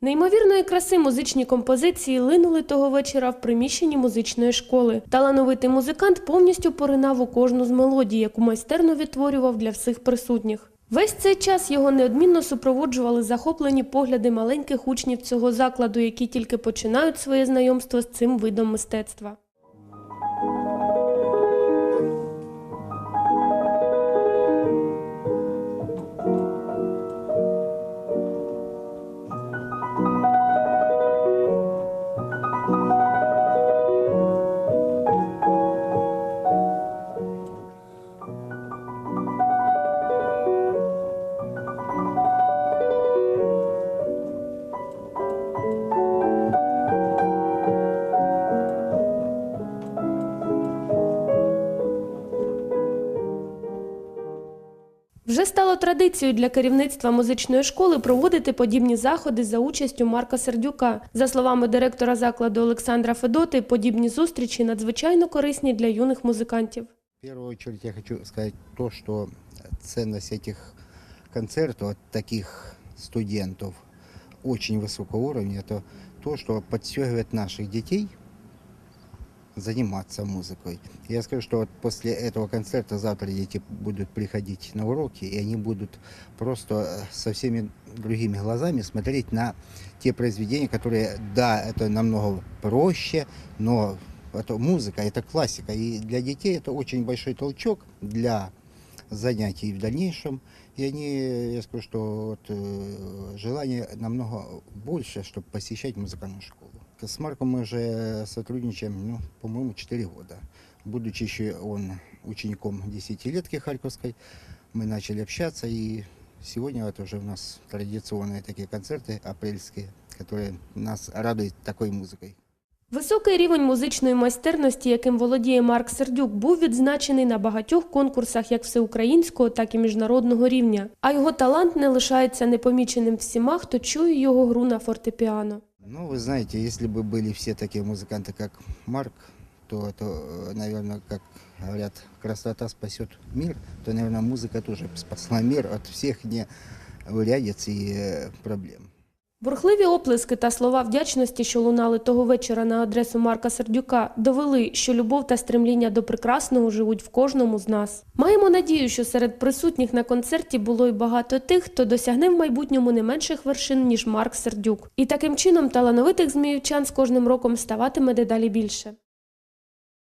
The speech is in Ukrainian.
Неймовірної краси музичні композиції линули того вечора в приміщенні музичної школи. Талановитий музикант повністю поринав у кожну з мелодій, яку майстерно відтворював для всіх присутніх. Весь цей час його неодмінно супроводжували захоплені погляди маленьких учнів цього закладу, які тільки починають своє знайомство з цим видом мистецтва. Вже стало традицією для керівництва музичної школи проводити подібні заходи за участю Марка Сердюка. За словами директора закладу Олександра Федоти, подібні зустрічі надзвичайно корисні для юних музикантів. В первую очередь я хочу сказать то, что ценность этих концертов от таких студентов очень высокого уровня, это то, что подстегивает наших детей заниматься музыкой. Я скажу, что вот после этого концерта завтра дети будут приходить на уроки, и они будут просто э, со всеми другими глазами смотреть на те произведения, которые, да, это намного проще, но это музыка, это классика. И для детей это очень большой толчок для занятий в дальнейшем. И они, я скажу, что вот, э, желание намного больше, чтобы посещать музыкальную школу. С Марком мы уже сотрудничаем, ну, по-моему, 4 года. Будучи еще он учеником десятилетки Харьковской, мы начали общаться, и сегодня это уже у нас традиционные такие концерты апрельские, которые нас радуют такой музыкой. Високий рівень музичної майстерності, яким володіє Марк Сердюк, був відзначений на багатьох конкурсах як всеукраїнського, так і міжнародного рівня. А його талант не лишається непоміченим всіма, хто чує його гру на фортепіано. Ну, вы знаете, если бы были все такие музыканты, как Марк, то это, наверное, как говорят, красота спасет мир, то, наверное, музыка тоже спасла мир от всех неурядиц и э, проблем. Бурхливі оплески та слова вдячності, що лунали того вечора на адресу Марка Сердюка, довели, що любов та стремління до прекрасного живуть в кожному з нас. Маємо надію, що серед присутніх на концерті було й багато тих, хто досягне в майбутньому не менших вершин, ніж Марк Сердюк. І таким чином талановитих зміївчан з кожним роком ставатиме дедалі більше.